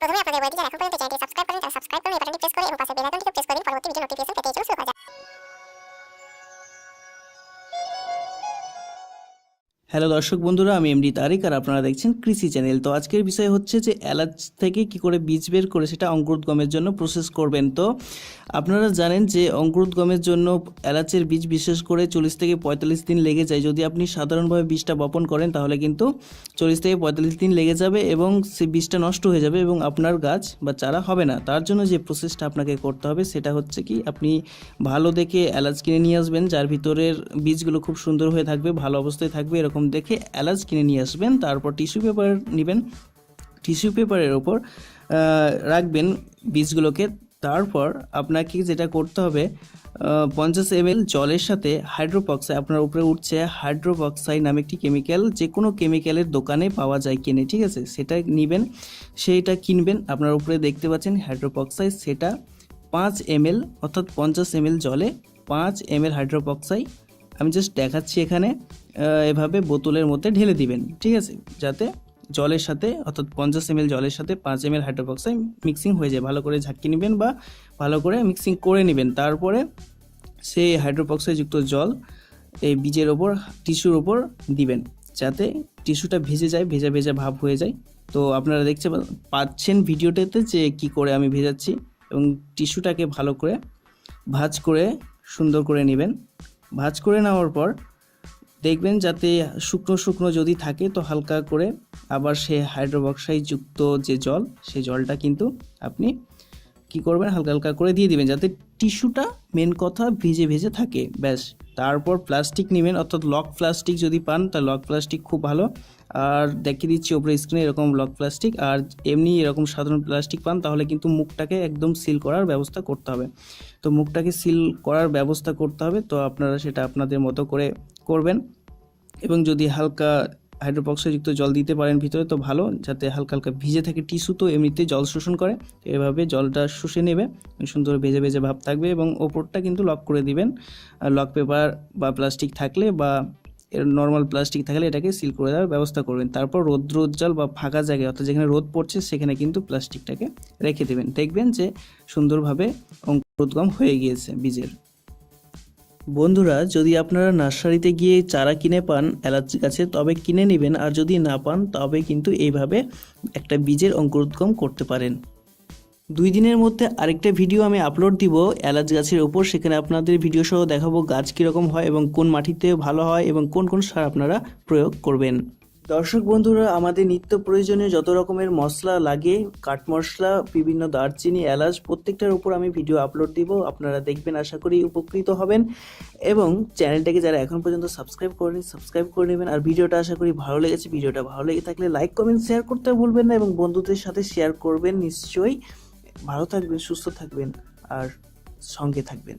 প্রথমে আপনাদের বলে দিই যারা এখন পর্যন্ত হ্যালো দর্শক বন্ধুরা, আমি এমডি তারিক আর আপনারা দেখছেন কৃষি চ্যানেল। তো আজকের বিষয় হচ্ছে যে এলাচ থেকে কি করে বীজ বের করে সেটা অঙ্কুরোদ্গমের জন্য প্রসেস করবেন। তো আপনারা জানেন যে অঙ্কুরোদ্গমের জন্য এলাচের বীজ বিশেষ করে চল্লিশ থেকে পঁয়তাল্লিশ দিন লেগে যায়। যদি আপনি সাধারণভাবে বীজটা বপন করেন, তাহলে কিন্তু চল্লিশ থেকে পঁয়তাল্লিশ দিন লেগে যাবে এবং সে বীজটা নষ্ট হয়ে যাবে এবং আপনার গাছ বা চারা হবে না। তার জন্য যে প্রসেসটা আপনাকে করতে হবে, সেটা হচ্ছে কি, আপনি ভালো দেখে এলাচ কিনে নিয়ে আসবেন, যার ভিতরের বীজগুলো খুব সুন্দর হয়ে থাকবে, ভালো অবস্থায় থাকবে, এরকম দেখে এলাচ কিনে নিয়ে আসবেন, তারপর টিস্যু পেপার নেবেন, টিস্যু পেপারের ওপর রাখবেন বীজগুলোকে, তারপর আপনাকে যেটা করতে হবে পঞ্চাশ এম জলের সাথে হাইড্রোপক্সাইড আপনার উপরে উঠছে হাইড্রোপক্সাইড নামে একটি কেমিক্যাল যে কোনো কেমিক্যালের দোকানে পাওয়া যায় কিনে, ঠিক আছে? সেটা নেবেন, সেইটা কিনবেন, আপনার উপরে দেখতে পাচ্ছেন হাইড্রোপক্সাইড সেটা পাঁচ এম অর্থাৎ পঞ্চাশ এম জলে পাঁচ এম এল হাইড্রোপক্সাইড আমি জাস্ট দেখাচ্ছি এখানে এভাবে বোতলের মধ্যে ঢেলে দিবেন, ঠিক আছে? যাতে জলের সাথে, অর্থাৎ পঞ্চাশ এম জলের সাথে পাঁচ এম এল মিক্সিং হয়ে যায়। ভালো করে ঝাঁকি নেবেন বা ভালো করে মিক্সিং করে নেবেন। তারপরে সেই হাইড্রোপক্সাইড যুক্ত জল এই বীজের ওপর টিস্যুর ওপর দিবেন, যাতে টিস্যুটা ভেজে যায়, ভেজা ভেজা ভাব হয়ে যায়। তো আপনারা দেখতে পা- পাচ্ছেন ভিডিওটাতে যে কি করে আমি ভেজাচ্ছি এবং টিস্যুটাকে ভালো করে ভাঁজ করে সুন্দর করে নেবেন। ভাঁজ করে নেওয়ার পর দেখবেন যাতে শুকনো শুকনো যদি থাকে তো হালকা করে আবার সে হাইড্রোবক্সাইড যুক্ত যে জল, সে জলটা কিন্তু আপনি কি করবেন? হালকা হালকা করে দিয়ে দিবেন যাতে টিস্যুটা মেন কথা ভিজে ভেজে থাকে। ব্যাস, তারপর প্লাস্টিক নেবেন, অর্থাৎ লক প্লাস্টিক যদি পান তা লক প্লাস্টিক খুব ভালো। আর দেখিয়ে দিচ্ছি ওপরে স্ক্রিনে এরকম লক প্লাস্টিক আর এমনি এরকম সাধারণ প্লাস্টিক পান, তাহলে কিন্তু মুখটাকে একদম সিল করার ব্যবস্থা করতে হবে। তো মুখটাকে সিল করার ব্যবস্থা করতে হবে, তো আপনারা সেটা আপনাদের মতো করে করবেন। এবং যদি হালকা হাইড্রোপক্সাইডযুক্ত জল দিতে পারেন ভিতরে, তো ভালো, যাতে হালকা হালকা ভিজে থাকে টিস্যু, তো এমনিতে জল শোষণ করে। তো এভাবে জলটা শুষে নেবে, সুন্দর ভেজে ভেজে ভাব থাকবে এবং ওপরটা কিন্তু লক করে দিবেন। লক পেপার বা প্লাস্টিক থাকলে বা এর নর্মাল প্লাস্টিক থাকলে এটাকে সিল করে দেওয়ার ব্যবস্থা করবেন। তারপর রৌদ্র উজ্জ্বল বা ফাঁকা জায়গায়, অর্থাৎ যেখানে রোদ পড়ছে, সেখানে কিন্তু প্লাস্টিকটাকে রেখে দেবেন। দেখবেন যে সুন্দরভাবে অঙ্কুরোদ্গম হয়ে গিয়েছে বীজের। বন্ধুরা, যদি আপনারা নার্সারিতে গিয়ে চারা কিনে পান এলাচ গাছে তবে কিনে নেবেন, আর যদি না পান, তবে কিন্তু এইভাবে একটা বীজের অঙ্কুরোদ্গম করতে পারেন। দুই দিনের মধ্যে আরেকটা ভিডিও আমি আপলোড দিব এলাচ গাছের ওপর। সেখানে আপনাদের ভিডিও সহ দেখাবো গাছ কীরকম হয় এবং কোন মাটিতে ভালো হয় এবং কোন কোন সার আপনারা প্রয়োগ করবেন। দর্শক বন্ধুরা, আমাদের নিত্য প্রয়োজনীয় যত রকমের মশলা লাগে, কাঠ মশলা, বিভিন্ন দারচিনি, এলাচ, প্রত্যেকটার উপর আমি ভিডিও আপলোড দিব। আপনারা দেখবেন, আশা করি উপকৃত হবেন। এবং চ্যানেলটাকে যারা এখন পর্যন্ত সাবস্ক্রাইব করেনি সাবস্ক্রাইব করে নেবেন। আর ভিডিওটা আশা করি ভালো লেগেছে। ভিডিওটা ভালো লেগে থাকলে লাইক কমেন্ট শেয়ার করতে ভুলবেন না এবং বন্ধুদের সাথে শেয়ার করবেন নিশ্চয়ই। ভালো থাকবেন, সুস্থ থাকবেন, আর সঙ্গে থাকবেন।